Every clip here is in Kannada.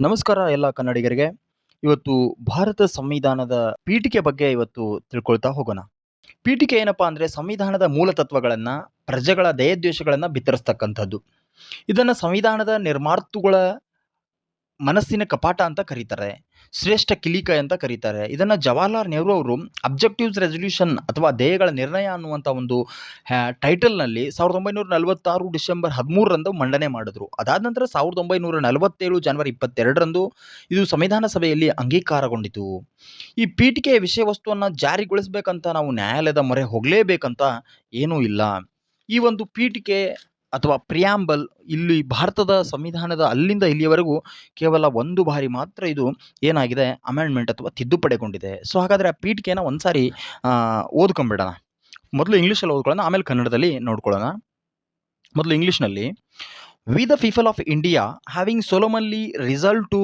ನಮಸ್ಕಾರ ಎಲ್ಲ ಕನ್ನಡಿಗರಿಗೆ. ಇವತ್ತು ಭಾರತ ಸಂವಿಧಾನದ ಪೀಠಿಕೆ ಬಗ್ಗೆ ಇವತ್ತು ತಿಳ್ಕೊಳ್ತಾ ಹೋಗೋಣ. ಪೀಠಿಕೆ ಏನಪ್ಪಾ ಅಂದ್ರೆ ಸಂವಿಧಾನದ ಮೂಲ ತತ್ವಗಳನ್ನ, ಪ್ರಜೆಗಳ ದಯದ್ವೇಷಗಳನ್ನ ಬಿತ್ತರಿಸ್ತಕ್ಕಂಥದ್ದು. ಇದನ್ನ ಸಂವಿಧಾನದ ನಿರ್ಮಾತೃಗಳ ಮನಸ್ಸಿನ ಕಪಾಟ ಅಂತ ಕರೀತಾರೆ. ಶ್ರೇಷ್ಠ ಕಿಲಿಕ ಅಂತ ಕರೀತಾರೆ. ಇದನ್ನ ಜವಾಹರ್ಲಾಲ್ ನೆಹರು ಅವರು ಅಬ್ಜೆಕ್ಟಿವ್ಸ್ ರೆಸೊಲ್ಯೂಷನ್ ಅಥವಾ ಧ್ಯೇಯಗಳ ನಿರ್ಣಯ ಅನ್ನುವಂಥ ಒಂದು ಟೈಟಲ್ನಲ್ಲಿ ಸಾವಿರದ ಒಂಬೈನೂರ ನಲವತ್ತಾರು ಡಿಸೆಂಬರ್ ಹದಿಮೂರರಂದು ಮಂಡನೆ ಮಾಡಿದ್ರು. ಅದಾದ ನಂತರ ಸಾವಿರದ ಒಂಬೈನೂರ ನಲವತ್ತೇಳು ಜನವರಿ ಇಪ್ಪತ್ತೆರಡರಂದು ಇದು ಸಂವಿಧಾನ ಸಭೆಯಲ್ಲಿ ಅಂಗೀಕಾರಗೊಂಡಿತು. ಈ ಪೀಠಿಕೆಯ ವಿಷಯ ವಸ್ತುವನ್ನು ಜಾರಿಗೊಳಿಸಬೇಕಂತ ನಾವು ನ್ಯಾಯಾಲಯದ ಮೊರೆ ಹೋಗಲೇಬೇಕಂತ ಏನೂ ಇಲ್ಲ. ಈ ಒಂದು ಪೀಠಿಕೆ ಅಥವಾ ಪ್ರಿಯಾಂಬಲ್ ಇಲ್ಲಿ ಭಾರತದ ಸಂವಿಧಾನದ ಅಲ್ಲಿಂದ ಇಲ್ಲಿಯವರೆಗೂ ಕೇವಲ ಒಂದು ಬಾರಿ ಮಾತ್ರ ಇದು ಏನಾಗಿದೆ ಅಮೆಂಡ್ಮೆಂಟ್ ಅಥವಾ ತಿದ್ದುಪಡಿಗೊಂಡಿದೆ ಸೊ ಹಾಗಾದರೆ ಆ ಪೀಠಿಕೆನ ಒಂದು ಸಾರಿ ಓದ್ಕೊಂಬಿಡೋಣ. ಮೊದಲು ಇಂಗ್ಲೀಷಲ್ಲಿ ಓದ್ಕೊಳ್ಳೋಣ, ಆಮೇಲೆ ಕನ್ನಡದಲ್ಲಿ ನೋಡ್ಕೊಳ್ಳೋಣ. ಮೊದಲು ಇಂಗ್ಲೀಷ್ನಲ್ಲಿ we the people of India having solemnly resolved to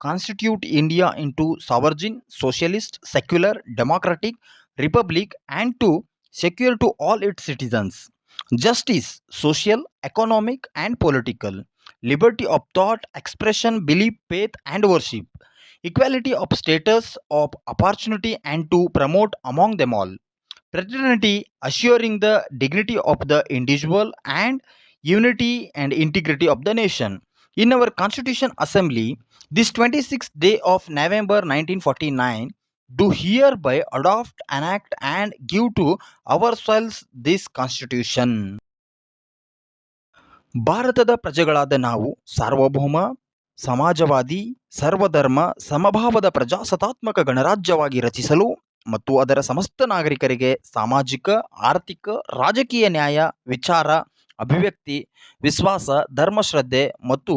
constitute India into sovereign socialist secular democratic republic and to secure to all its citizens justice, social, economic, and political, liberty of thought, expression, belief, faith, and worship, equality of status, of opportunity, and to promote among them all, fraternity, assuring the dignity of the individual and unity and integrity of the nation. In our Constitution Assembly, this 26th day of November 1949, do hereby adopt, enact, and give to ourselves this Constitution. ಭಾರತದ ಪ್ರಜೆಗಳಾದ ನಾವು ಸಾರ್ವಭೌಮ ಸಮಾಜವಾದಿ ಸರ್ವಧರ್ಮ ಸಮಭಾವದ ಪ್ರಜಾಸತ್ತಾತ್ಮಕ ಗಣರಾಜ್ಯವಾಗಿ ರಚಿಸಲು ಮತ್ತು ಅದರ ಸಮಸ್ತ ನಾಗರಿಕರಿಗೆ ಸಾಮಾಜಿಕ ಆರ್ಥಿಕ ರಾಜಕೀಯ ನ್ಯಾಯ ವಿಚಾರ ಅಭಿವ್ಯಕ್ತಿ ವಿಶ್ವಾಸ ಧರ್ಮಶ್ರದ್ಧೆ ಮತ್ತು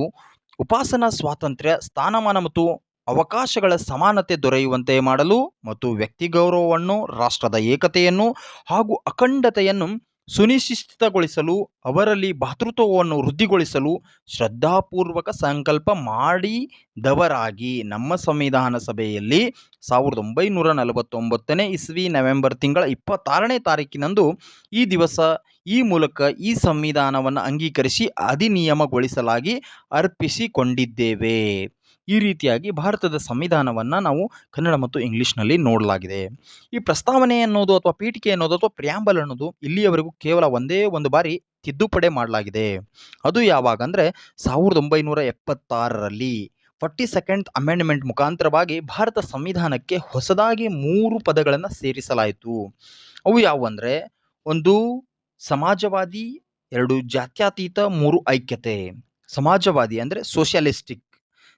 ಉಪಾಸನಾ ಸ್ವಾತಂತ್ರ್ಯ ಸ್ಥಾನಮಾನ ಮತ್ತು ಅವಕಾಶಗಳ ಸಮಾನತೆ ದೊರೆಯುವಂತೆ ಮಾಡಲು ಮತ್ತು ವ್ಯಕ್ತಿ ಗೌರವವನ್ನು ರಾಷ್ಟ್ರದ ಏಕತೆಯನ್ನು ಹಾಗೂ ಅಖಂಡತೆಯನ್ನು ಸುನಿಶ್ಚಿತಗೊಳಿಸಲು, ಅವರಲ್ಲಿ ಭಾತೃತ್ವವನ್ನು ವೃದ್ಧಿಗೊಳಿಸಲು ಶ್ರದ್ಧಾಪೂರ್ವಕ ಸಂಕಲ್ಪ ಮಾಡಿದವರಾಗಿ ನಮ್ಮ ಸಂವಿಧಾನ ಸಭೆಯಲ್ಲಿ ಸಾವಿರದ ಒಂಬೈನೂರ ನಲವತ್ತೊಂಬತ್ತನೇ ಇಸ್ವಿ ನವೆಂಬರ್ ತಿಂಗಳ ಇಪ್ಪತ್ತಾರನೇ ತಾರೀಕಿನಂದು ಈ ದಿವಸ ಈ ಮೂಲಕ ಈ ಸಂವಿಧಾನವನ್ನು ಅಂಗೀಕರಿಸಿ ಅಧಿನಿಯಮಗೊಳಿಸಲಾಗಿ ಅರ್ಪಿಸಿಕೊಂಡಿದ್ದೇವೆ. ಈ ರೀತಿಯಾಗಿ ಭಾರತದ ಸಂವಿಧಾನವನ್ನು ನಾವು ಕನ್ನಡ ಮತ್ತು ಇಂಗ್ಲೀಷ್ನಲ್ಲಿ ನೋಡಲಾಗಿದೆ. ಈ ಪ್ರಸ್ತಾವನೆ ಅನ್ನೋದು ಅಥವಾ ಪೀಠಿಕೆ ಅನ್ನೋದು ಅಥವಾ ಪ್ರಿಯಾಂಬಲ್ ಅನ್ನೋದು ಇಲ್ಲಿಯವರೆಗೂ ಕೇವಲ ಒಂದೇ ಒಂದು ಬಾರಿ ತಿದ್ದುಪಡಿ ಮಾಡಲಾಗಿದೆ. ಅದು ಯಾವಾಗ ಅಂದರೆ ಸಾವಿರದ ಒಂಬೈನೂರ ಎಪ್ಪತ್ತಾರರಲ್ಲಿ ಫಾರ್ಟಿ ಸೆಕೆಂಡ್ ಅಮೆಂಡ್ಮೆಂಟ್ ಮುಖಾಂತರವಾಗಿ ಭಾರತ ಸಂವಿಧಾನಕ್ಕೆ ಹೊಸದಾಗಿ ಮೂರು ಪದಗಳನ್ನು ಸೇರಿಸಲಾಯಿತು. ಅವು ಯಾವುವು ಅಂದರೆ ಒಂದು ಸಮಾಜವಾದಿ, ಎರಡು ಜಾತ್ಯತೀತ, ಮೂರು ಐಕ್ಯತೆ. ಸಮಾಜವಾದಿ ಅಂದರೆ ಸೋಷಿಯಲಿಸ್ಟಿಕ್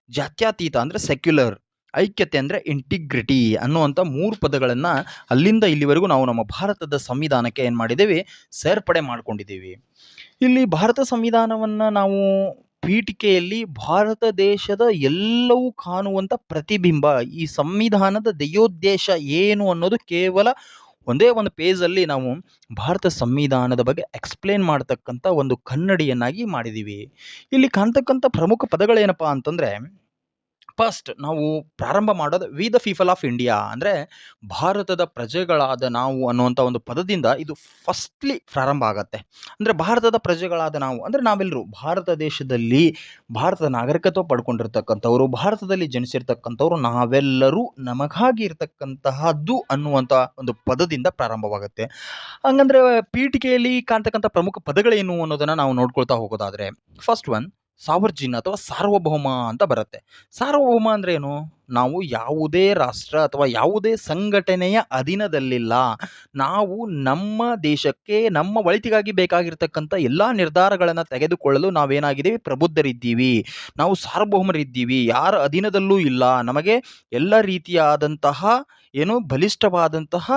ಜಾತ್ಯತೀತ ಅಂದರೆ ಸೆಕ್ಯುಲರ್ ಐಕ್ಯತೆ ಅಂದರೆ ಇಂಟಿಗ್ರಿಟಿ ಅನ್ನುವಂಥ ಮೂರು ಪದಗಳನ್ನು ಅಲ್ಲಿಂದ ಇಲ್ಲಿವರೆಗೂ ನಾವು ನಮ್ಮ ಭಾರತದ ಸಂವಿಧಾನಕ್ಕೆ ಏನು ಮಾಡಿದ್ದೇವೆ? ಸೇರ್ಪಡೆ ಮಾಡ್ಕೊಂಡಿದ್ದೀವಿ. ಇಲ್ಲಿ ಭಾರತ ಸಂವಿಧಾನವನ್ನು ನಾವು ಪೀಠಿಕೆಯಲ್ಲಿ ಭಾರತ ದೇಶದ ಎಲ್ಲವೂ ಕಾಣುವಂಥ ಪ್ರತಿಬಿಂಬ, ಈ ಸಂವಿಧಾನದ ಧ್ಯೇಯೋದ್ದೇಶ ಏನು ಅನ್ನೋದು ಕೇವಲ ಒಂದೇ ಒಂದು ಪೇಜಲ್ಲಿ ನಾವು ಭಾರತ ಸಂವಿಧಾನದ ಬಗ್ಗೆ ಎಕ್ಸ್ಪ್ಲೇನ್ ಮಾಡ್ತಕ್ಕಂಥ ಒಂದು ಕನ್ನಡಿಯನ್ನಾಗಿ ಮಾಡಿದ್ದೀವಿ ಇಲ್ಲಿ ಕಾಣ್ತಕ್ಕಂಥ ಪ್ರಮುಖ ಪದಗಳೇನಪ್ಪ ಅಂತಂದರೆ ಫಸ್ಟ್ ನಾವು ಪ್ರಾರಂಭ ಮಾಡೋದು we the people of India ಅಂದರೆ ಭಾರತದ ಪ್ರಜೆಗಳಾದ ನಾವು ಅನ್ನುವಂಥ ಒಂದು ಪದದಿಂದ ಇದು ಫಸ್ಟ್ಲಿ ಪ್ರಾರಂಭ ಆಗತ್ತೆ. ಅಂದರೆ ಭಾರತದ ಪ್ರಜೆಗಳಾದ ನಾವು, ಅಂದರೆ ನಾವೆಲ್ಲರೂ ಭಾರತ ದೇಶದಲ್ಲಿ ಭಾರತದ ನಾಗರಿಕತ್ವ ಪಡ್ಕೊಂಡಿರ್ತಕ್ಕಂಥವ್ರು, ಭಾರತದಲ್ಲಿ ಜನಿಸಿರ್ತಕ್ಕಂಥವ್ರು ನಾವೆಲ್ಲರೂ ನಮಗಾಗಿ ಇರತಕ್ಕಂತಹದ್ದು ಅನ್ನುವಂಥ ಒಂದು ಪದದಿಂದ ಪ್ರಾರಂಭವಾಗುತ್ತೆ. ಹಂಗಂದ್ರೆ ಪೀಠಿಕೆಯಲ್ಲಿ ಕಾಣ್ತಕ್ಕಂಥ ಪ್ರಮುಖ ಪದಗಳೇನು ಅನ್ನೋದನ್ನು ನಾವು ನೋಡ್ಕೊಳ್ತಾ ಹೋಗೋದಾದರೆ ಫಸ್ಟ್ ಒನ್ ಸಾವರ್ಜಿನ್ ಅಥವಾ ಸಾರ್ವಭೌಮ ಅಂತ ಬರುತ್ತೆ. ಸಾರ್ವಭೌಮ ಅಂದ್ರೆ ಏನು? ನಾವು ಯಾವುದೇ ರಾಷ್ಟ್ರ ಅಥವಾ ಯಾವುದೇ ಸಂಘಟನೆಯ ಅಧೀನದಲ್ಲಿಲ್ಲ. ನಾವು ನಮ್ಮ ದೇಶಕ್ಕೆ, ನಮ್ಮ ಒಳಿತಿಗಾಗಿ ಬೇಕಾಗಿರ್ತಕ್ಕಂಥ ಎಲ್ಲ ನಿರ್ಧಾರಗಳನ್ನು ತೆಗೆದುಕೊಳ್ಳಲು ನಾವೇನಾಗಿದ್ದೀವಿ? ಪ್ರಬುದ್ಧರಿದ್ದೀವಿ. ನಾವು ಸಾರ್ವಭೌಮರಿದ್ದೀವಿ. ಯಾರ ಅಧೀನದಲ್ಲೂ ಇಲ್ಲ. ನಮಗೆ ಎಲ್ಲ ರೀತಿಯಾದಂತಹ, ಏನು ಬಲಿಷ್ಠವಾದಂತಹ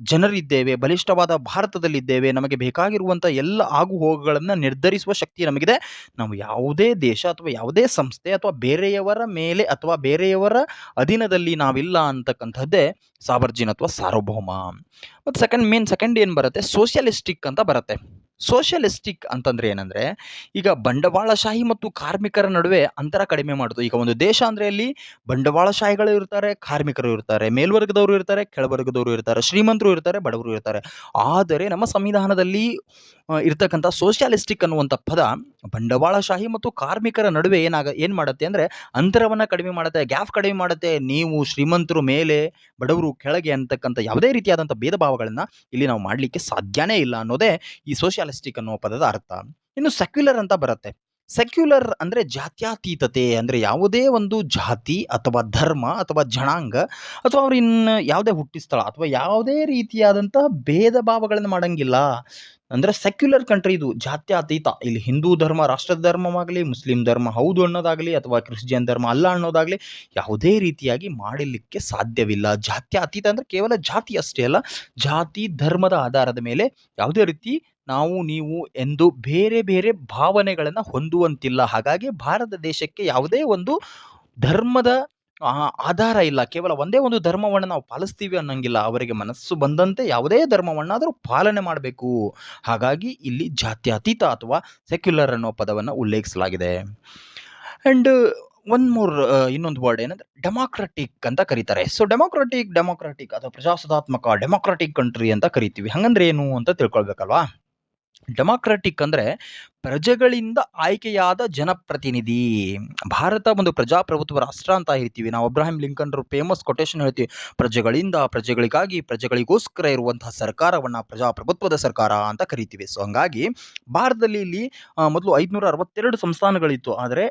ಜನರಿದ್ದೇವೆ, ಬಲಿಷ್ಠವಾದ ಭಾರತದಲ್ಲಿದ್ದೇವೆ, ನಮಗೆ ಬೇಕಾಗಿರುವಂಥ ಎಲ್ಲ ಆಗು ಹೋಗುಗಳನ್ನು ನಿರ್ಧರಿಸುವ ಶಕ್ತಿ ನಮಗಿದೆ. ನಾವು ಯಾವುದೇ ದೇಶ ಅಥವಾ ಯಾವುದೇ ಸಂಸ್ಥೆ ಅಥವಾ ಬೇರೆಯವರ ಮೇಲೆ ಅಥವಾ ಬೇರೆಯವರ ಅಧೀನದಲ್ಲಿ ನಾವಿಲ್ಲ ಅಂತಕ್ಕಂಥದ್ದೇ ಸಾವರ್ಜಿನ್ ಅಥವಾ ಸಾರ್ವಭೌಮ. ಮತ್ತು ಸೆಕೆಂಡ್ ಮೇನ್ ಸೆಕೆಂಡ್ ಏನು ಬರುತ್ತೆ? ಸೋಷಿಯಲಿಸ್ಟಿಕ್ ಅಂತ ಬರುತ್ತೆ. ಸೋಷಿಯಲಿಸ್ಟಿಕ್ ಅಂತಂದ್ರೆ ಏನಂದ್ರೆ, ಈಗ ಬಂಡವಾಳಶಾಹಿ ಮತ್ತು ಕಾರ್ಮಿಕರ ನಡುವೆ ಅಂತರ ಕಡಿಮೆ ಮಾಡೋದು. ಈಗ ಒಂದು ದೇಶ ಅಂದ್ರೆ ಅಲ್ಲಿ ಬಂಡವಾಳಶಾಹಿಗಳು ಇರ್ತಾರೆ, ಕಾರ್ಮಿಕರು ಇರ್ತಾರೆ, ಮೇಲ್ವರ್ಗದವರು ಇರ್ತಾರೆ, ಕೆಳವರ್ಗದವರು ಇರ್ತಾರೆ, ಶ್ರೀಮಂತರು ಇರ್ತಾರೆ, ಬಡವರು ಇರ್ತಾರೆ. ಆದರೆ ನಮ್ಮ ಸಂವಿಧಾನದಲ್ಲಿ ಇರ್ತಕ್ಕಂಥ ಸೋಷಿಯಾಲಿಸ್ಟಿಕ್ ಅನ್ನುವಂಥ ಪದ ಬಂಡವಾಳಶಾಹಿ ಮತ್ತು ಕಾರ್ಮಿಕರ ನಡುವೆ ಏನಾಗ, ಏನು ಮಾಡುತ್ತೆ ಅಂದರೆ ಅಂತರವನ್ನು ಕಡಿಮೆ ಮಾಡುತ್ತೆ, ಗ್ಯಾಪ್ ಕಡಿಮೆ ಮಾಡುತ್ತೆ. ನೀವು ಶ್ರೀಮಂತರು ಮೇಲೆ, ಬಡವರು ಕೆಳಗೆ ಅಂತಕ್ಕಂಥ ಯಾವುದೇ ರೀತಿಯಾದಂಥ ಭೇದ ಭಾವಗಳನ್ನು ಇಲ್ಲಿ ನಾವು ಮಾಡಲಿಕ್ಕೆ ಸಾಧ್ಯನೇ ಇಲ್ಲ ಅನ್ನೋದೇ ಈ ಸೋಷಿಯಾಲಿಸ್ಟಿಕ್ ಅನ್ನುವ ಪದದ ಅರ್ಥ. ಇನ್ನು ಸೆಕ್ಯುಲರ್ ಅಂತ ಬರುತ್ತೆ. ಸೆಕ್ಯುಲರ್ ಅಂದರೆ ಜಾತ್ಯಾತೀತತೆ ಅಂದರೆ ಯಾವುದೇ ಒಂದು ಜಾತಿ ಅಥವಾ ಧರ್ಮ ಅಥವಾ ಜನಾಂಗ ಅಥವಾ ಅವ್ರು ಇನ್ನು ಯಾವುದೇ ಹುಟ್ಟಿಸ್ಥಳ ಅಥವಾ ಯಾವುದೇ ರೀತಿಯಾದಂಥ ಭೇದ ಭಾವಗಳನ್ನು ಮಾಡಂಗಿಲ್ಲ. ಅಂದರೆ ಸೆಕ್ಯುಲರ್ ಕಂಟ್ರಿ ಇದು ಜಾತ್ಯಾತೀತ. ಇಲ್ಲಿ ಹಿಂದೂ ಧರ್ಮ, ರಾಷ್ಟ್ರ ಧರ್ಮವಾಗಲಿ, ಮುಸ್ಲಿಂ ಧರ್ಮ ಹೌದು ಅನ್ನೋದಾಗಲಿ ಅಥವಾ ಕ್ರಿಶ್ಚಿಯನ್ ಧರ್ಮ ಅಲ್ಲ ಅನ್ನೋದಾಗಲಿ ಯಾವುದೇ ರೀತಿಯಾಗಿ ಮಾಡಲಿಕ್ಕೆ ಸಾಧ್ಯವಿಲ್ಲ. ಜಾತ್ಯಾತೀತ ಅಂದರೆ ಕೇವಲ ಜಾತಿ ಅಷ್ಟೇ ಅಲ್ಲ, ಜಾತಿ ಧರ್ಮದ ಆಧಾರದ ಮೇಲೆ ಯಾವುದೇ ರೀತಿ ನಾವು ನೀವು ಎಂದು ಬೇರೆ ಬೇರೆ ಭಾವನೆಗಳನ್ನು ಹೊಂದುವಂತಿಲ್ಲ. ಹಾಗಾಗಿ ಭಾರತ ದೇಶಕ್ಕೆ ಯಾವುದೇ ಒಂದು ಧರ್ಮದ ಆಧಾರ ಇಲ್ಲ. ಕೇವಲ ಒಂದೇ ಒಂದು ಧರ್ಮವನ್ನು ನಾವು ಪಾಲಿಸ್ತೀವಿ ಅನ್ನಂಗಿಲ್ಲ. ಅವರಿಗೆ ಮನಸ್ಸು ಬಂದಂತೆ ಯಾವುದೇ ಧರ್ಮವನ್ನಾದರೂ ಪಾಲನೆ ಮಾಡಬೇಕು. ಹಾಗಾಗಿ ಇಲ್ಲಿ ಜಾತ್ಯತೀತ ಅಥವಾ ಸೆಕ್ಯುಲರ್ ಅನ್ನೋ ಪದವನ್ನು ಉಲ್ಲೇಖಿಸಲಾಗಿದೆ. ಆ್ಯಂಡ್ ಒನ್ ಮೋರ್ ಇನ್ನೊಂದು ವರ್ಡ್ ಏನಂದ್ರೆ ಡೆಮಾಕ್ರಟಿಕ್ ಅಂತ ಕರೀತಾರೆ. ಸೊ ಡೆಮಾಕ್ರಟಿಕ್ ಡೆಮಾಕ್ರಟಿಕ್ ಅಥವಾ ಪ್ರಜಾಸತ್ತಾತ್ಮಕ ಡೆಮಾಕ್ರಟಿಕ್ ಕಂಟ್ರಿ ಅಂತ ಕರಿತೀವಿ. ಹಂಗಂದ್ರೆ ಏನು ಅಂತ ತಿಳ್ಕೊಳ್ಬೇಕಲ್ವಾ? ಡೆಮಾಕ್ರಟಿಕ್ ಅಂದ್ರೆ ಪ್ರಜೆಗಳಿಂದ ಆಯ್ಕೆಯಾದ ಜನಪ್ರತಿನಿಧಿ. ಭಾರತ ಒಂದು ಪ್ರಜಾಪ್ರಭುತ್ವ ರಾಷ್ಟ್ರ ಅಂತ ಹೇಳ್ತೀವಿ. ನಾವು ಅಬ್ರಾಹಿಂ ಲಿಂಕನ್ರು ಫೇಮಸ್ ಕೊಟೇಶನ್ ಹೇಳ್ತೀವಿ. ಪ್ರಜೆಗಳಿಂದ, ಪ್ರಜೆಗಳಿಗಾಗಿ, ಪ್ರಜೆಗಳಿಗೋಸ್ಕರ ಇರುವಂತಹ ಸರ್ಕಾರವನ್ನ ಪ್ರಜಾಪ್ರಭುತ್ವದ ಸರ್ಕಾರ ಅಂತ ಕರಿತೀವಿ. ಸೊ ಹಂಗಾಗಿ ಭಾರತದಲ್ಲಿ ಇಲ್ಲಿ ಮೊದಲು ಐದುನೂರ ಅರವತ್ತೆರಡು ಸಂಸ್ಥಾನಗಳಿತ್ತು. ಆದರೆ,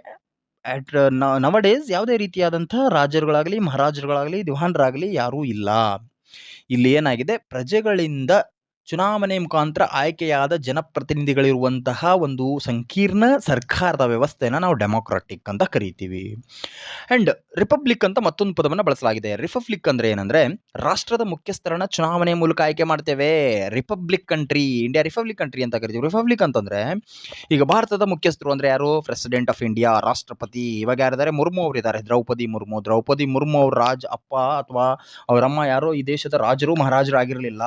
ಅಟ್ ನವ ಡೇಸ್ ಯಾವುದೇ ರೀತಿಯಾದಂಥ ರಾಜರುಗಳಾಗಲಿ, ಮಹಾರಾಜರುಗಳಾಗಲಿ, ದಿವಾನರಾಗಲಿ ಯಾರೂ ಇಲ್ಲ. ಇಲ್ಲಿ ಏನಾಗಿದೆ? ಪ್ರಜೆಗಳಿಂದ ಚುನಾವಣೆ ಮುಖಾಂತರ ಆಯ್ಕೆಯಾದ ಜನಪ್ರತಿನಿಧಿಗಳಿರುವಂತಹ ಒಂದು ಸಂಕೀರ್ಣ ಸರ್ಕಾರದ ವ್ಯವಸ್ಥೆನ ನಾವು ಡೆಮೋಕ್ರಾಟಿಕ್ ಅಂತ ಕರಿತೀವಿ. ಆ್ಯಂಡ್ ರಿಪಬ್ಲಿಕ್ ಅಂತ ಮತ್ತೊಂದು ಪದವನ್ನು ಬಳಸಲಾಗಿದೆ. ರಿಪಬ್ಲಿಕ್ ಅಂದ್ರೆ ಏನಂದ್ರೆ ರಾಷ್ಟ್ರದ ಮುಖ್ಯಸ್ಥರನ್ನ ಚುನಾವಣೆ ಮೂಲಕ ಆಯ್ಕೆ ಮಾಡ್ತೇವೆ. Republic country, India republic country ಅಂತ ಕರಿತೀವಿ. ರಿಪಬ್ಲಿಕ್ ಅಂತಂದ್ರೆ ಈಗ ಭಾರತದ ಮುಖ್ಯಸ್ಥರು ಅಂದ್ರೆ ಯಾರು? ಪ್ರೆಸಿಡೆಂಟ್ ಆಫ್ ಇಂಡಿಯಾ ರಾಷ್ಟ್ರಪತಿ. ಇವಾಗ ಯಾರಿದ್ದಾರೆ? ಮುರ್ಮು ಅವರಿದ್ದಾರೆ ದ್ರೌಪದಿ ಮುರ್ಮು. ದ್ರೌಪದಿ ಮುರ್ಮು ಅವ್ರ ರಾಜ್ ಅಪ್ಪ ಅಥವಾ ಅವರಮ್ಮ ಯಾರೋ ಈ ದೇಶದ ರಾಜರು, ಮಹಾರಾಜರು ಆಗಿರಲಿಲ್ಲ.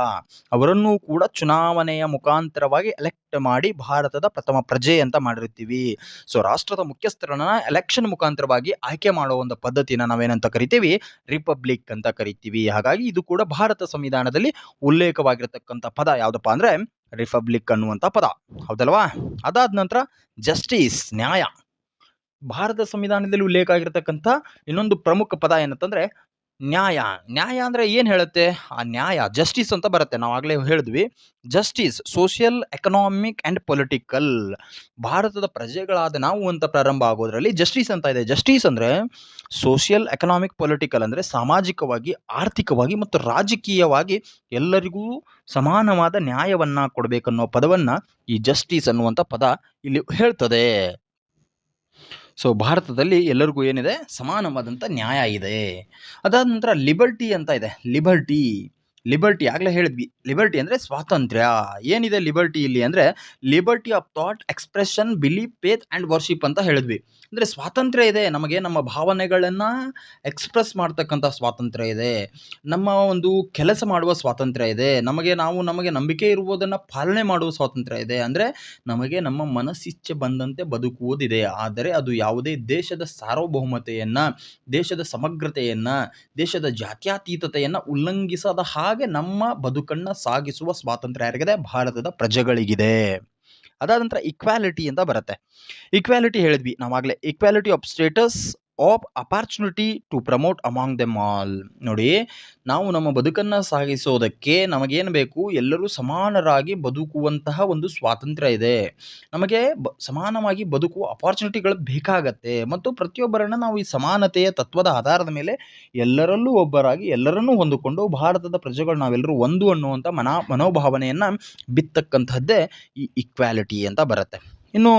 ಅವರನ್ನು ಕೂಡ ಚುನಾವಣೆಯ ಮುಖಾಂತರವಾಗಿ ಎಲೆಕ್ಟ್ ಮಾಡಿ ಭಾರತದ ಪ್ರಥಮ ಪ್ರಜೆ ಅಂತ ಮಾಡಿರ್ತೀವಿ ಸೊ ರಾಷ್ಟ್ರದ ಮುಖ್ಯಸ್ಥರನ್ನ ಎಲೆಕ್ಷನ್ ಮುಖಾಂತರವಾಗಿ ಆಯ್ಕೆ ಮಾಡುವ ಒಂದು ಪದ್ಧತಿನ ನಾವೇನಂತ ಕರಿತೀವಿ? ರಿಪಬ್ಲಿಕ್ ಅಂತ ಕರಿತೀವಿ. ಹಾಗಾಗಿ ಇದು ಕೂಡ ಭಾರತ ಸಂವಿಧಾನದಲ್ಲಿ ಉಲ್ಲೇಖವಾಗಿರತಕ್ಕಂಥ ಪದ. ಯಾವುದಪ್ಪ ಅಂದ್ರೆ ರಿಪಬ್ಲಿಕ್ ಅನ್ನುವಂಥ ಪದ. ಹೌದಲ್ವಾ? ಅದಾದ ನಂತರ ಜಸ್ಟಿಸ್ ನ್ಯಾಯ. ಭಾರತ ಸಂವಿಧಾನದಲ್ಲಿ ಉಲ್ಲೇಖ ಆಗಿರತಕ್ಕಂಥ ಇನ್ನೊಂದು ಪ್ರಮುಖ ಪದ ಏನಂತಂದ್ರೆ ನ್ಯಾಯ. ನ್ಯಾಯ ಅಂದ್ರೆ ಏನು ಹೇಳುತ್ತೆ? ಆ ನ್ಯಾಯ ಜಸ್ಟಿಸ್ ಅಂತ ಬರುತ್ತೆ. ನಾವು ಆಗಲೇ ಹೇಳಿದ್ವಿ. Justice social economic and political ಭಾರತದ ಪ್ರಜೆಗಳಾದ ನಾವು ಅಂತ ಪ್ರಾರಂಭ ಆಗೋದ್ರಲ್ಲಿ ಜಸ್ಟಿಸ್ ಅಂತ ಇದೆ. ಜಸ್ಟಿಸ್ ಅಂದ್ರೆ ಸೋಷಿಯಲ್ ಎಕನಾಮಿಕ್ ಪೊಲಿಟಿಕಲ್ ಅಂದ್ರೆ ಸಾಮಾಜಿಕವಾಗಿ, ಆರ್ಥಿಕವಾಗಿ ಮತ್ತು ರಾಜಕೀಯವಾಗಿ ಎಲ್ಲರಿಗೂ ಸಮಾನವಾದ ನ್ಯಾಯವನ್ನು ಕೊಡಬೇಕನ್ನೋ ಪದವನ್ನ ಈ ಜಸ್ಟಿಸ್ ಅನ್ನುವಂಥ ಪದ ಇಲ್ಲಿ ಹೇಳ್ತದೆ. ಸೊ ಭಾರತದಲ್ಲಿ ಎಲ್ಲರಿಗೂ ಏನಿದೆ? ಸಮಾನವಾದಂಥ ನ್ಯಾಯ ಇದೆ. ಅದಾದ ನಂತರ ಲಿಬರ್ಟಿ ಅಂತ ಇದೆ. ಲಿಬರ್ಟಿ. ಲಿಬರ್ಟಿ ಆಗಲೇ ಹೇಳಿದ್ವಿ. ಲಿಬರ್ಟಿ ಅಂದರೆ ಸ್ವಾತಂತ್ರ್ಯ. ಏನಿದೆ ಲಿಬರ್ಟಿ ಇಲ್ಲಿ ಅಂದರೆ liberty of thought, expression, belief, faith and worship ಅಂತ ಹೇಳಿದ್ವಿ. ಅಂದರೆ ಸ್ವಾತಂತ್ರ್ಯ ಇದೆ. ನಮಗೆ ನಮ್ಮ ಭಾವನೆಗಳನ್ನು ಎಕ್ಸ್ಪ್ರೆಸ್ ಮಾಡ್ತಕ್ಕಂಥ ಸ್ವಾತಂತ್ರ್ಯ ಇದೆ. ನಮ್ಮ ಒಂದು ಕೆಲಸ ಮಾಡುವ ಸ್ವಾತಂತ್ರ್ಯ ಇದೆ. ನಮಗೆ ನಾವು ನಮಗೆ ನಂಬಿಕೆ ಇರುವುದನ್ನು ಪಾಲನೆ ಮಾಡುವ ಸ್ವಾತಂತ್ರ್ಯ ಇದೆ. ಅಂದರೆ ನಮಗೆ ನಮ್ಮ ಮನಸ್ಸಿಚ್ಛೆ ಬಂದಂತೆ ಬದುಕುವುದಿದೆ. ಆದರೆ ಅದು ಯಾವುದೇ ದೇಶದ ಸಾರ್ವಭೌಮತೆಯನ್ನು, ದೇಶದ ಸಮಗ್ರತೆಯನ್ನು, ದೇಶದ ಜಾತ್ಯತೀತತೆಯನ್ನು ಉಲ್ಲಂಘಿಸದ ಹಾಗೆ ನಮ್ಮ ಬದುಕನ್ನು ಸಾಗಿಸುವ ಸ್ವಾತಂತ್ರ್ಯ ಯಾರಿಗಿದೆ? ಭಾರತದ ಪ್ರಜೆಗಳಿಗಿದೆ. ಅದಾದ ನಂತರ ಇಕ್ವಾಲಿಟಿ ಅಂತ ಬರುತ್ತೆ. ಇಕ್ವಾಲಿಟಿ ಹೇಳಿದ್ವಿ. ನಾವಾಗಲೇ equality of status of opportunity to promote among them all ನೋಡಿ, ನಾವು ನಮ್ಮ ಬದುಕನ್ನು ಸಾಗಿಸೋದಕ್ಕೆ ನಮಗೇನು ಬೇಕು? ಎಲ್ಲರೂ ಸಮಾನರಾಗಿ ಬದುಕುವಂತಹ ಒಂದು ಸ್ವಾತಂತ್ರ್ಯ ಇದೆ. ನಮಗೆ ಬ, ಸಮಾನವಾಗಿ ಬದುಕುವ ಅಪಾರ್ಚುನಿಟಿಗಳು ಬೇಕಾಗತ್ತೆ. ಮತ್ತು ಪ್ರತಿಯೊಬ್ಬರನ್ನು ನಾವು ಈ ಸಮಾನತೆಯ ತತ್ವದ ಆಧಾರದ ಮೇಲೆ ಎಲ್ಲರಲ್ಲೂ ಒಬ್ಬರಾಗಿ, ಎಲ್ಲರನ್ನೂ ಹೊಂದಿಕೊಂಡು ಭಾರತದ ಪ್ರಜೆಗಳು ನಾವೆಲ್ಲರೂ ಒಂದು ಅನ್ನುವಂಥ ಮನ, ಮನೋಭಾವನೆಯನ್ನು ಬಿತ್ತಕ್ಕಂಥದ್ದೇ ಈ ಇಕ್ವಾಲಿಟಿ ಅಂತ ಬರುತ್ತೆ. ಇನ್ನು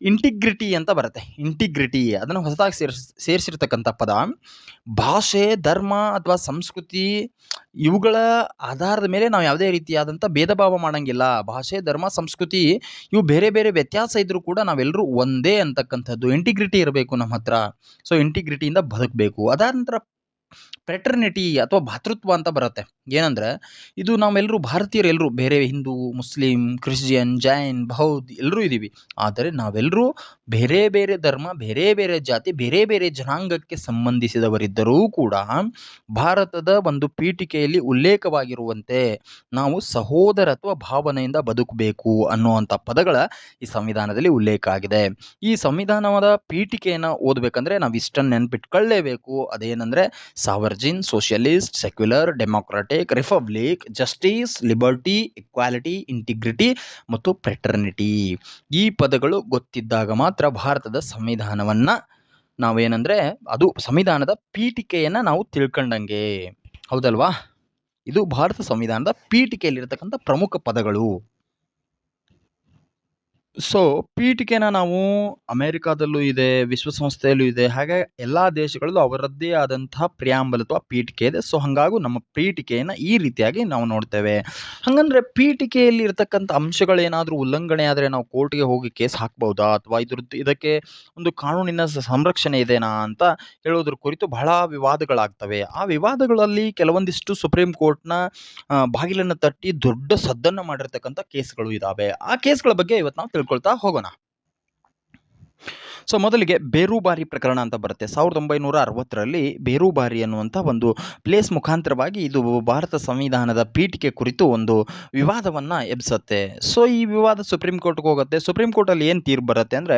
ಇಂಟಿಗ್ರಿಟಿ ಅಂತ ಬರುತ್ತೆ. ಇಂಟಿಗ್ರಿಟಿ ಅದನ್ನು ಹೊಸದಾಗಿ ಸೇರ್ಸ್, ಸೇರಿಸಿರ್ತಕ್ಕಂಥ ಪದ. ಭಾಷೆ, ಧರ್ಮ ಅಥವಾ ಸಂಸ್ಕೃತಿ ಇವುಗಳ ಆಧಾರದ ಮೇಲೆ ನಾವು ಯಾವುದೇ ರೀತಿಯಾದಂಥ ಭೇದ ಭಾವ ಮಾಡೋಂಗಿಲ್ಲ. ಭಾಷೆ, ಧರ್ಮ, ಸಂಸ್ಕೃತಿ ಇವು ಬೇರೆ ಬೇರೆ ವ್ಯತ್ಯಾಸ ಇದ್ದರೂ ಕೂಡ ನಾವೆಲ್ಲರೂ ಒಂದೇ ಅಂತಕ್ಕಂಥದ್ದು. ಇಂಟಿಗ್ರಿಟಿ ಇರಬೇಕು ನಮ್ಮ ಹತ್ರ. ಸೊ ಇಂಟಿಗ್ರಿಟಿಯಿಂದ ಬದುಕಬೇಕು. ಅದಾದ ನಂತರ ಫ್ರೆಟರ್ನಿಟಿ ಅಥವಾ ಭಾತೃತ್ವ ಅಂತ ಬರುತ್ತೆ. ಏನಂದರೆ, ಇದು ನಾವೆಲ್ಲರೂ ಭಾರತೀಯರೆಲ್ಲರೂ ಬೇರೆ ಹಿಂದೂ, ಮುಸ್ಲಿಂ, ಕ್ರಿಶ್ಚಿಯನ್, ಜೈನ್, ಬೌದ್ಧ ಎಲ್ಲರೂ ಇದ್ದೀವಿ. ಆದರೆ ನಾವೆಲ್ಲರೂ ಬೇರೆ ಬೇರೆ ಧರ್ಮ, ಬೇರೆ ಬೇರೆ ಜಾತಿ, ಬೇರೆ ಬೇರೆ ಜನಾಂಗಕ್ಕೆ ಸಂಬಂಧಿಸಿದವರಿದ್ದರೂ ಕೂಡ ಭಾರತದ ಒಂದು ಪೀಠಿಕೆಯಲ್ಲಿ ಉಲ್ಲೇಖವಾಗಿರುವಂತೆ ನಾವು ಸಹೋದರತ್ವ ಭಾವನೆಯಿಂದ ಬದುಕಬೇಕು ಅನ್ನುವಂಥ ಪದಗಳ ಈ ಸಂವಿಧಾನದಲ್ಲಿ ಉಲ್ಲೇಖ ಆಗಿದೆ. ಈ ಸಂವಿಧಾನದ ಪೀಠಿಕೆಯನ್ನು ಓದಬೇಕಂದ್ರೆ ನಾವು ಇಷ್ಟನ್ನು ನೆನ್ಪಿಟ್ಕೊಳ್ಳೇಬೇಕು ಅದೇನೆಂದರೆ sovereign socialist secular democratic republic justice liberty equality integrity ಮತ್ತು ಪ್ರೆಟರ್ನಿಟಿ ಈ ಪದಗಳು ಗೊತ್ತಿದ್ದಾಗ ಮಾತ್ರ ಭಾರತದ ಸಂವಿಧಾನವನ್ನು ನಾವೇನಂದರೆ ಅದು ಸಂವಿಧಾನದ ಪೀಠಿಕೆಯನ್ನು ನಾವು ತಿಳ್ಕೊಂಡಂಗೆ. ಹೌದಲ್ವಾ? ಇದು ಭಾರತ ಸಂವಿಧಾನದ ಪೀಠಿಕೆಯಲ್ಲಿರ್ತಕ್ಕಂಥ ಪ್ರಮುಖ ಪದಗಳು. ಸೊ ಪೀಠಿಕೆನ ನಾವು ಅಮೇರಿಕಾದಲ್ಲೂ ಇದೆ, ವಿಶ್ವಸಂಸ್ಥೆಯಲ್ಲೂ ಇದೆ, ಹಾಗೆ ಎಲ್ಲ ದೇಶಗಳಲ್ಲೂ ಅವರದ್ದೇ ಆದಂತಹ ಪ್ರಿಯಾಂಬಲ್ ಅಥವಾ ಪೀಠಿಕೆ ಇದೆ. ಸೊ ಹಾಗಾಗು ನಮ್ಮ ಪೀಠಿಕೆಯನ್ನು ಈ ರೀತಿಯಾಗಿ ನಾವು ನೋಡ್ತೇವೆ. ಹಾಗಂದ್ರೆ ಪೀಠಿಕೆಯಲ್ಲಿ ಇರ್ತಕ್ಕಂಥ ಅಂಶಗಳೇನಾದರೂ ಉಲ್ಲಂಘನೆ ಆದರೆ ನಾವು ಕೋರ್ಟ್ಗೆ ಹೋಗಿ ಕೇಸ್ ಹಾಕ್ಬೋದಾ? ಅಥವಾ ಇದ್ರದ್ದು ಇದಕ್ಕೆ ಒಂದು ಕಾನೂನಿನ ಸಂರಕ್ಷಣೆ ಇದೆನಾ ಅಂತ ಹೇಳೋದ್ರ ಕುರಿತು ಬಹಳ ವಿವಾದಗಳಾಗ್ತವೆ. ಆ ವಿವಾದಗಳಲ್ಲಿ ಕೆಲವೊಂದಿಷ್ಟು ಸುಪ್ರೀಂ ಕೋರ್ಟ್ನ ಬಾಗಿಲನ್ನು ತಟ್ಟಿ ದೊಡ್ಡ ಸದ್ದನ್ನು ಮಾಡಿರ್ತಕ್ಕಂಥ ಕೇಸ್ಗಳು ಇದ್ದಾವೆ ಆ ಕೇಸ್ಗಳ ಬಗ್ಗೆ ಇವತ್ತು ನಾವು ತಿಳ್ಕೊಳ್ತಾ ಹೋಗೋಣ. ಸೊ ಮೊದಲಿಗೆ ಬೇರುಬಾರಿ ಪ್ರಕರಣ ಅಂತ ಬರುತ್ತೆ. ಸಾವಿರದ ಒಂಬೈನೂರ ಅರವತ್ತರಲ್ಲಿ ಬೇರುಬಾರಿ ಅನ್ನುವಂಥ ಒಂದು ಪ್ಲೇಸ್ ಮುಖಾಂತರವಾಗಿ ಇದು ಭಾರತ ಸಂವಿಧಾನದ ಪೀಠಿಕೆ ಕುರಿತು ಒಂದು ವಿವಾದವನ್ನು ಎಬ್ಸುತ್ತೆ. ಸೊ ಈ ವಿವಾದ ಸುಪ್ರೀಂ ಕೋರ್ಟ್ಗೆ ಹೋಗುತ್ತೆ. ಸುಪ್ರೀಂ ಕೋರ್ಟಲ್ಲಿ ಏನು ತೀರ್ಪು ಬರುತ್ತೆ ಅಂದರೆ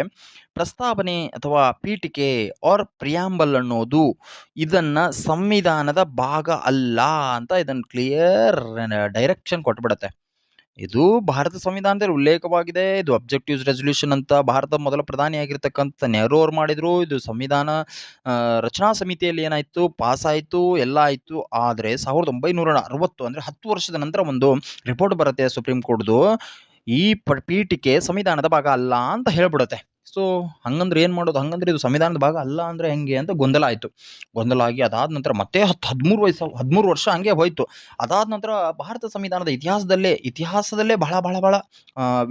ಪ್ರಸ್ತಾವನೆ ಅಥವಾ ಪೀಠಿಕೆ ಆರ್ ಪ್ರಿಯಾಂಬಲ್ ಅನ್ನೋದು ಇದನ್ನು ಸಂವಿಧಾನದ ಭಾಗ ಅಲ್ಲ ಅಂತ ಇದನ್ನು ಕ್ಲಿಯರ್ ಡೈರೆಕ್ಷನ್ ಕೊಟ್ಬಿಡುತ್ತೆ. ಇದು ಭಾರತ ಸಂವಿಧಾನದಲ್ಲಿ ಉಲ್ಲೇಖವಾಗಿದೆ. ಇದು ಅಬ್ಜೆಕ್ಟಿವ್ಸ್ ರೆಸೊಲ್ಯೂಷನ್ ಅಂತ ಭಾರತ ಮೊದಲ ಪ್ರಧಾನಿಯಾಗಿರ್ತಕ್ಕಂಥ ನೆಹರು ಅವ್ರು ಮಾಡಿದ್ರು. ಇದು ಸಂವಿಧಾನ ರಚನಾ ಸಮಿತಿಯಲ್ಲಿ ಏನಾಯಿತು ಪಾಸ್ ಆಯಿತು, ಎಲ್ಲ ಆಯಿತು. ಆದರೆ ಸಾವಿರದ ಒಂಬೈನೂರ ಅರವತ್ತು ಅಂದರೆ ಹತ್ತು ವರ್ಷದ ನಂತರ ಒಂದು ರಿಪೋರ್ಟ್ ಬರುತ್ತೆ ಸುಪ್ರೀಂ ಕೋರ್ಟ್ದು. ಈ ಪೀಠಿಕೆ ಸಂವಿಧಾನದ ಭಾಗ ಅಲ್ಲ ಅಂತ ಹೇಳ್ಬಿಡುತ್ತೆ. ಸೊ ಹಂಗಂದ್ರೆ ಏನು ಮಾಡೋದು? ಹಂಗಂದ್ರೆ ಇದು ಸಂವಿಧಾನದ ಭಾಗ ಅಲ್ಲ ಅಂದರೆ ಹೆಂಗೆ ಅಂತ ಗೊಂದಲ ಆಯಿತು. ಗೊಂದಲ ಆಗಿ ಅದಾದ ನಂತರ ಮತ್ತೆ ಹತ್ತು ಹದಿಮೂರು ವಯಸ್ಸು, ಹದಿಮೂರು ವರ್ಷ ಹಂಗೆ ಹೋಯಿತು. ಅದಾದ ನಂತರ ಭಾರತ ಸಂವಿಧಾನದ ಇತಿಹಾಸದಲ್ಲೇ ಇತಿಹಾಸದಲ್ಲೇ ಬಹಳ ಬಹಳ ಬಹಳ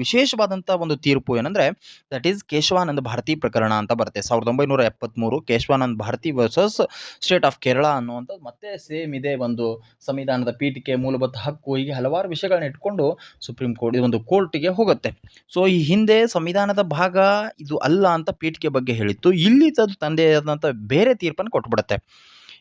ವಿಶೇಷವಾದಂಥ ಒಂದು ತೀರ್ಪು ಏನಂದರೆ ದಟ್ ಈಸ್ ಕೇಶವಾನಂದ ಭಾರತಿ ಪ್ರಕರಣ ಅಂತ ಬರುತ್ತೆ. ಸಾವಿರದ ಒಂಬೈನೂರ ಎಪ್ಪತ್ತ್ಮೂರು Keshavananda Bharati versus state of Kerala ಅನ್ನುವಂಥದ್ದು ಮತ್ತೆ ಸೇಮ್ ಇದೆ ಒಂದು ಸಂವಿಧಾನದ ಪೀಠಿಕೆ ಮೂಲಭೂತ ಹಕ್ಕು. ಹೀಗೆ ಹಲವಾರು ವಿಷಯಗಳನ್ನ ಇಟ್ಕೊಂಡು ಸುಪ್ರೀಂ ಕೋರ್ಟ್ ಒಂದು ಕೋರ್ಟಿಗೆ ಹೋಗುತ್ತೆ. ಸೊ ಈ ಹಿಂದೆ ಸಂವಿಧಾನದ ಭಾಗ ಇದು ಅಲ್ಲ ಅಂತ ಪೀಠಿಕೆ ಬಗ್ಗೆ ಹೇಳಿತ್ತು. ಇಲ್ಲಿ ತನ್ನ ತಂದೆಯಾದಂಥ ಬೇರೆ ತೀರ್ಪನ್ನು ಕೊಟ್ಬಿಡುತ್ತೆ.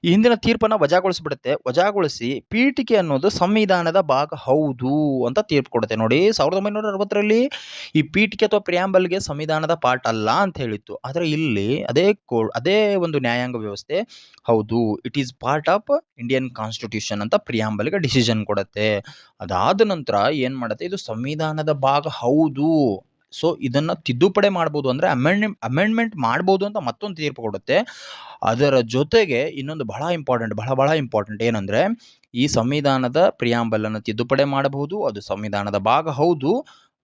ಈ ಹಿಂದಿನ ತೀರ್ಪನ್ನು ವಜಾಗೊಳಿಸ್ಬಿಡುತ್ತೆ. ವಜಾಗೊಳಿಸಿ ಪೀಠಿಕೆ ಅನ್ನೋದು ಸಂವಿಧಾನದ ಭಾಗ ಹೌದು ಅಂತ ತೀರ್ಪು ಕೊಡುತ್ತೆ. ನೋಡಿ, ಸಾವಿರದ ಒಂಬೈನೂರ ಅರವತ್ತರಲ್ಲಿ ಈ ಪೀಠಿಕೆ ಅಥವಾ ಪ್ರಿಯಾಂಬಲ್ಗೆ ಸಂವಿಧಾನದ ಪಾಠ ಅಲ್ಲ ಅಂತ ಹೇಳಿತ್ತು. ಆದರೆ ಇಲ್ಲಿ ಅದೇ ಕೋ, ಅದೇ ಒಂದು ನ್ಯಾಯಾಂಗ ವ್ಯವಸ್ಥೆ ಹೌದು. It is part of Indian constitution ಅಂತ ಪ್ರಿಯಾಂಬಲ್ಗೆ ಡಿಸಿಷನ್ ಕೊಡುತ್ತೆ. ಅದಾದ ನಂತರ ಏನು ಮಾಡುತ್ತೆ? ಇದು ಸಂವಿಧಾನದ ಭಾಗ ಹೌದು. ಸೊ ಇದನ್ನು ತಿದ್ದುಪಡಿ ಮಾಡ್ಬೋದು ಅಂದರೆ ಅಮೆಂಡ್ ಅಮೆಂಡ್ಮೆಂಟ್ ಮಾಡ್ಬೋದು ಅಂತ ಮತ್ತೊಂದು ತೀರ್ಪು ಕೊಡುತ್ತೆ. ಅದರ ಜೊತೆಗೆ ಇನ್ನೊಂದು ಬಹಳ ಇಂಪಾರ್ಟೆಂಟ್ ಬಹಳ ಬಹಳ ಇಂಪಾರ್ಟೆಂಟ್ ಏನಂದರೆ ಈ ಸಂವಿಧಾನದ ಪ್ರಿಯಾಂಬಲನ್ನು ತಿದ್ದುಪಡಿ ಮಾಡಬಹುದು. ಅದು ಸಂವಿಧಾನದ ಭಾಗ ಹೌದು.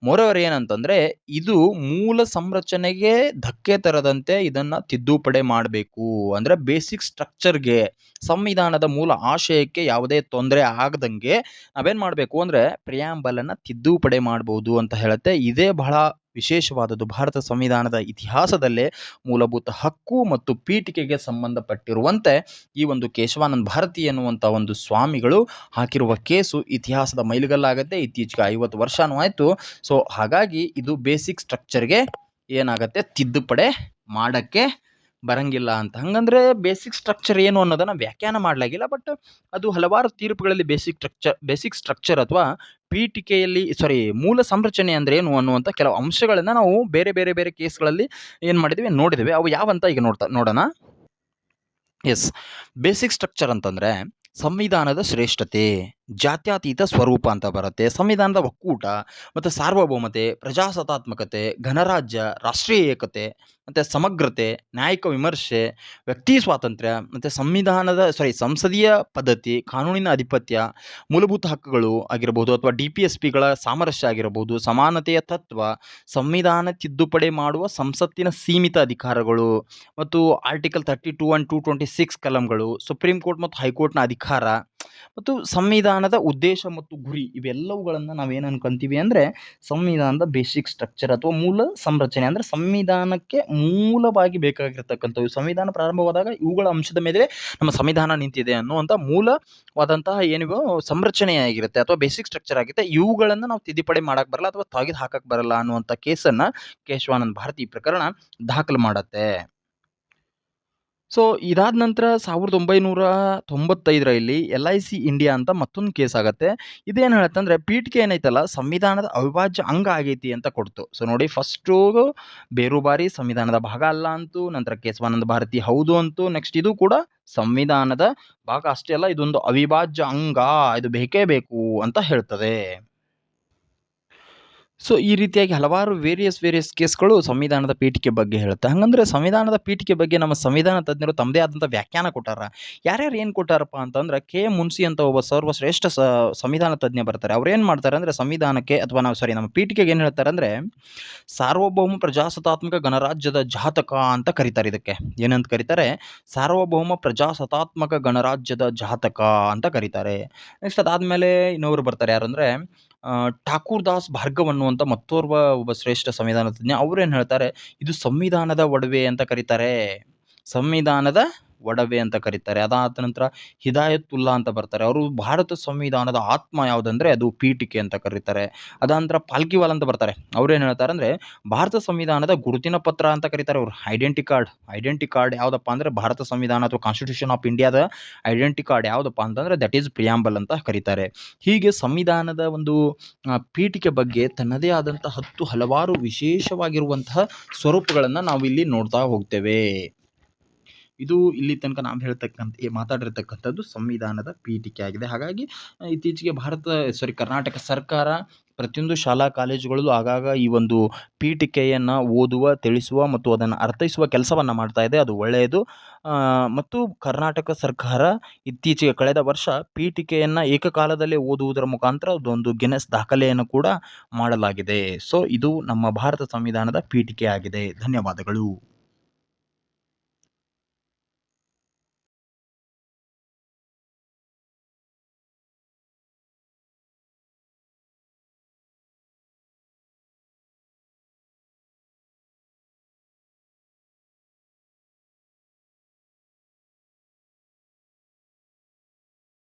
ಮೊರವರ್ ಏನಂತಂದರೆ ಇದು ಮೂಲ ಸಂರಚನೆಗೆ ಧಕ್ಕೆ ತರದಂತೆ ಇದನ್ನು ತಿದ್ದುಪಡಿ ಮಾಡಬೇಕು. ಅಂದರೆ ಬೇಸಿಕ್ ಸ್ಟ್ರಕ್ಚರ್ಗೆ ಸಂವಿಧಾನದ ಮೂಲ ಆಶಯಕ್ಕೆ ಯಾವುದೇ ತೊಂದರೆ ಆಗದಂಗೆ ನಾವೇನು ಮಾಡಬೇಕು ಅಂದರೆ ಪ್ರಿಯಾಂಬಲನ್ನು ತಿದ್ದುಪಡಿ ಮಾಡ್ಬೋದು ಅಂತ ಹೇಳುತ್ತೆ. ಇದೇ ಬಹಳ ವಿಶೇಷವಾದದ್ದು ಭಾರತ ಸಂವಿಧಾನದ ಇತಿಹಾಸದಲ್ಲೇ ಮೂಲಭೂತ ಹಕ್ಕು ಮತ್ತು ಪೀಠಿಕೆಗೆ ಸಂಬಂಧಪಟ್ಟಿರುವಂತೆ ಈ ಒಂದು ಕೇಶವಾನಂದ ಭಾರತಿ ಎನ್ನುವಂಥ ಒಂದು ಸ್ವಾಮಿಗಳು ಹಾಕಿರುವ ಕೇಸು ಇತಿಹಾಸದ ಮೈಲಿಗಲ್ಲಾಗತ್ತೆ. ಇತ್ತೀಚೆಗೆ ಐವತ್ತು ವರ್ಷನೂ ಆಯಿತು. ಸೊ ಹಾಗಾಗಿ ಇದು ಬೇಸಿಕ್ ಸ್ಟ್ರಕ್ಚರ್ಗೆ ಏನಾಗುತ್ತೆ? ತಿದ್ದುಪಡೆ ಮಾಡೋಕ್ಕೆ ಬರಂಗಿಲ್ಲ ಅಂತ. ಹಂಗಂದ್ರೆ ಬೇಸಿಕ್ ಸ್ಟ್ರಕ್ಚರ್ ಏನು ಅನ್ನೋದನ್ನು ವ್ಯಾಖ್ಯಾನ ಮಾಡಲಾಗಿಲ್ಲ ಬಟ್ ಅದು ಹಲವಾರು ತೀರ್ಪುಗಳಲ್ಲಿ ಬೇಸಿಕ್ ಸ್ಟ್ರಕ್ಚರ್ ಬೇಸಿಕ್ ಸ್ಟ್ರಕ್ಚರ್ ಅಥವಾ ಪೀಠಿಕೆಯಲ್ಲಿ ಸಾರಿ ಮೂಲ ಸಂರಚನೆ ಅಂದ್ರೆ ಏನು ಅನ್ನುವಂಥ ಕೆಲವು ಅಂಶಗಳನ್ನು ನಾವು ಬೇರೆ ಬೇರೆ ಬೇರೆ ಕೇಸ್ಗಳಲ್ಲಿ ಏನು ಮಾಡಿದ್ವಿ, ನೋಡಿದ್ವಿ. ಅವು ಯಾವಂತ ಈಗ ನೋಡ್ತಾ, ನೋಡೋಣ? ಎಸ್ ಬೇಸಿಕ್ ಸ್ಟ್ರಕ್ಚರ್ ಅಂತಂದರೆ ಸಂವಿಧಾನದ ಶ್ರೇಷ್ಠತೆ. ಜಾತ್ಯತೀತ ಸ್ವರೂಪ ಅಂತ ಬರುತ್ತೆ. ಸಂವಿಧಾನದ ಒಕ್ಕೂಟ ಮತ್ತು ಸಾರ್ವಭೌಮತೆ, ಪ್ರಜಾಸತ್ತಾತ್ಮಕತೆ, ಗಣರಾಜ್ಯ, ರಾಷ್ಟ್ರೀಯ ಏಕತೆ ಮತ್ತು ಸಮಗ್ರತೆ, ನ್ಯಾಯಿಕ ವಿಮರ್ಶೆ, ವ್ಯಕ್ತಿ ಸ್ವಾತಂತ್ರ್ಯ ಮತ್ತು ಸಂವಿಧಾನದ ಸಾರಿ ಸಂಸದೀಯ ಪದ್ಧತಿ, ಕಾನೂನಿನ ಆಧಿಪತ್ಯ ಮೂಲಭೂತ ಹಕ್ಕುಗಳು ಆಗಿರ್ಬೋದು ಅಥವಾ ಡಿ ಪಿ ಎಸ್ ಪಿಗಳ ಸಾಮರಸ್ಯ ಆಗಿರಬಹುದು ಸಮಾನತೆಯ ತತ್ವ, ಸಂವಿಧಾನ ತಿದ್ದುಪಡಿ ಮಾಡುವ ಸಂಸತ್ತಿನ ಸೀಮಿತ ಅಧಿಕಾರಗಳು ಮತ್ತು article thirty two and two twenty six ಕಲಂಗಳು supreme court ಮತ್ತು ಹೈಕೋರ್ಟ್ನ ಅಧಿಕಾರ. ಮತ್ತು ಸಂವಿಧಾನದ ಉದ್ದೇಶ ಮತ್ತು ಗುರಿ ಇವೆಲ್ಲವುಗಳನ್ನು ನಾವೇನು ಅನ್ಕೊಂತೀವಿ ಅಂದರೆ ಸಂವಿಧಾನದ ಬೇಸಿಕ್ ಸ್ಟ್ರಕ್ಚರ್ ಅಥವಾ ಮೂಲ ಸಂರಚನೆ ಅಂದರೆ ಸಂವಿಧಾನಕ್ಕೆ ಮೂಲವಾಗಿ ಬೇಕಾಗಿರ್ತಕ್ಕಂಥವು. ಸಂವಿಧಾನ ಪ್ರಾರಂಭವಾದಾಗ ಇವುಗಳ ಅಂಶದ ಮೇಲೆ ನಮ್ಮ ಸಂವಿಧಾನ ನಿಂತಿದೆ ಅನ್ನುವಂಥ ಮೂಲವಾದಂತಹ ಏನಿವು ಸಂರಚನೆಯಾಗಿರುತ್ತೆ ಅಥವಾ ಬೇಸಿಕ್ ಸ್ಟ್ರಕ್ಚರ್ ಆಗಿರುತ್ತೆ. ಇವುಗಳನ್ನು ನಾವು ತಿದ್ದುಪಡಿ ಮಾಡಕ್ಕೆ ಬರಲ್ಲ ಅಥವಾ ತೆಗೆದು ಹಾಕಕ್ಕೆ ಬರಲ್ಲ ಅನ್ನುವಂಥ ಕೇಸನ್ನು ಕೇಶವಾನಂದ ಭಾರತಿ ಪ್ರಕರಣ ದಾಖಲು ಮಾಡತ್ತೆ. ಸೊ ಇದಾದ ನಂತರ ಸಾವಿರದ ಒಂಬೈನೂರ ತೊಂಬತ್ತೈದರಲ್ಲಿ ಎಲ್ ಐ ಸಿ ಇಂಡಿಯಾ ಅಂತ ಮತ್ತೊಂದು ಕೇಸ್ ಆಗುತ್ತೆ. ಇದೇನು ಹೇಳುತ್ತೆ ಅಂದರೆ ಪೀಠಿಕೆ ಏನೈತಲ್ಲ, ಸಂವಿಧಾನದ ಅವಿಭಾಜ್ಯ ಅಂಗ ಆಗೈತಿ ಅಂತ ಕೊಡ್ತು. ಸೊ ನೋಡಿ ಫಸ್ಟು ಬೇರುಬಾರಿ ಸಂವಿಧಾನದ ಭಾಗ ಅಲ್ಲ ಅಂತು, ನಂತರ ಕೇಶವಾನಂದ ಭಾರತಿ ಹೌದು ಅಂತು ನೆಕ್ಸ್ಟ್ ಇದು ಕೂಡ ಸಂವಿಧಾನದ ಭಾಗ ಅಷ್ಟೇ ಅಲ್ಲ, ಇದೊಂದು ಅವಿಭಾಜ್ಯ ಅಂಗ, ಇದು ಬೇಕೇ ಬೇಕು ಅಂತ ಹೇಳ್ತದೆ. ಸೊ ಈ ರೀತಿಯಾಗಿ ಹಲವಾರು ವೇರಿಯಸ್ ವೇರಿಯಸ್ ಕೇಸ್ಗಳು ಸಂವಿಧಾನದ ಪೀಠಿಕೆ ಬಗ್ಗೆ ಹೇಳುತ್ತೆ. ಹಂಗಂದ್ರೆ ಸಂವಿಧಾನದ ಪೀಠಿಕೆ ಬಗ್ಗೆ ನಮ್ಮ ಸಂವಿಧಾನ ತಜ್ಞರು ತಮ್ಮದೇ ಆದಂಥ ವ್ಯಾಖ್ಯಾನ ಕೊಟ್ಟಾರ. ಯಾರ್ಯಾರು ಏನು ಕೊಟ್ಟಾರಪ್ಪ ಅಂತಂದ್ರೆ ಕೆ ಮುನ್ಸಿ ಅಂತ ಒಬ್ಬ ಸರ್ವಶ್ರೇಷ್ಠ ಸಂವಿಧಾನ ತಜ್ಞ ಬರ್ತಾರೆ. ಅವ್ರು ಏನು ಮಾಡ್ತಾರೆ ಅಂದರೆ ಸಂವಿಧಾನಕ್ಕೆ ಅಥವಾ ನಾವು ಸಾರಿ ನಮ್ಮ ಪೀಠಿಕೆಗೆ ಏನು ಹೇಳ್ತಾರೆ ಅಂದರೆ ಸಾರ್ವಭೌಮ ಪ್ರಜಾಸತ್ತಾತ್ಮಕ ಗಣರಾಜ್ಯದ ಜಾತಕ ಅಂತ ಕರೀತಾರೆ ಇದಕ್ಕೆ. ಏನಂತ ಕರೀತಾರೆ? ಸಾರ್ವಭೌಮ ಪ್ರಜಾಸತ್ತಾತ್ಮಕ ಗಣರಾಜ್ಯದ ಜಾತಕ ಅಂತ ಕರೀತಾರೆ. ನೆಕ್ಸ್ಟ್ ಅದಾದಮೇಲೆ ಇನ್ನೊಬ್ರು ಬರ್ತಾರೆ ಯಾರು ಅಂದರೆ ಠಾಕೂರ್ ದಾಸ್ ಭಾರ್ಗವ್ ಅನ್ನುವಂಥ ಮತ್ತೋರ್ವ ಒಬ್ಬ ಶ್ರೇಷ್ಠ ಸಂವಿಧಾನ ತಜ್ಞ ಅವ್ರೇನು ಹೇಳ್ತಾರೆ? ಇದು ಸಂವಿಧಾನದ ಒಡವೆ ಅಂತ ಕರೀತಾರೆ. ಸಂವಿಧಾನದ ಒಡವೆ ಅಂತ ಕರೀತಾರೆ. ಅದಾದ ನಂತರ ಹಿದಾಯತುಲ್ಲಾ ಅಂತ ಬರ್ತಾರೆ. ಅವರು ಭಾರತ ಸಂವಿಧಾನದ ಆತ್ಮ ಯಾವುದಂದ್ರೆ ಅದು ಪೀಠಿಕೆ ಅಂತ ಕರೀತಾರೆ. ಅದಾದ ನಂತರ ಪಾಲ್ಕಿವಾಲ್ ಅಂತ ಬರ್ತಾರೆ. ಅವ್ರೇನು ಹೇಳ್ತಾರೆ ಅಂದರೆ ಭಾರತ ಸಂವಿಧಾನದ ಗುರುತಿನ ಪತ್ರ ಅಂತ ಕರೀತಾರೆ ಅವರು. Identity card. ಐಡೆಂಟಿ ಕಾರ್ಡ್ ಯಾವುದಪ್ಪ ಅಂದರೆ ಭಾರತ ಸಂವಿಧಾನ ಅಥವಾ ಕಾನ್ಸ್ಟಿಟ್ಯೂಷನ್ ಆಫ್ ಇಂಡಿಯಾದ ಐಡೆಂಟಿ ಕಾರ್ಡ್ ಯಾವುದಪ್ಪ ಅಂತಂದರೆ ದಟ್ ಈಸ್ ಪ್ರಿಯಾಂಬಲ್ ಅಂತ ಕರೀತಾರೆ. ಹೀಗೆ ಸಂವಿಧಾನದ ಒಂದು ಪೀಠಿಕೆ ಬಗ್ಗೆ ತನ್ನದೇ ಆದಂಥ ಹತ್ತು ಹಲವಾರು ವಿಶೇಷವಾಗಿರುವಂತಹ ಸ್ವರೂಪಗಳನ್ನು ನಾವಿಲ್ಲಿ ನೋಡ್ತಾ ಹೋಗ್ತೇವೆ. ಇದು ಇಲ್ಲಿ ತನಕ ನಾವು ಹೇಳ್ತಕ್ಕಂಥ ಮಾತಾಡಿರ್ತಕ್ಕಂಥದ್ದು ಸಂವಿಧಾನದ ಪೀಠಿಕೆ ಆಗಿದೆ. ಹಾಗಾಗಿ ಇತ್ತೀಚೆಗೆ ಭಾರತ ಸಾರಿ ಕರ್ನಾಟಕ ಸರ್ಕಾರ ಪ್ರತಿಯೊಂದು ಶಾಲಾ ಕಾಲೇಜುಗಳಲ್ಲೂ ಆಗಾಗ ಈ ಒಂದು ಪೀಠಿಕೆಯನ್ನು ಓದುವ, ತಿಳಿಸುವ ಮತ್ತು ಅದನ್ನು ಅರ್ಥೈಸುವ ಕೆಲಸವನ್ನು ಮಾಡ್ತಾ ಇದೆ. ಅದು ಒಳ್ಳೆಯದು. ಮತ್ತು ಕರ್ನಾಟಕ ಸರ್ಕಾರ ಇತ್ತೀಚೆಗೆ ಕಳೆದ ವರ್ಷ ಪೀಠಿಕೆಯನ್ನು ಏಕಕಾಲದಲ್ಲಿ ಓದುವುದರ ಮುಖಾಂತರ ಅದೊಂದು ಗಿನೆಸ್ ದಾಖಲೆಯನ್ನು ಕೂಡ ಮಾಡಲಾಗಿದೆ. ಸೊ ಇದು ನಮ್ಮ ಭಾರತ ಸಂವಿಧಾನದ ಪೀಠಿಕೆ ಆಗಿದೆ. ಧನ್ಯವಾದಗಳು.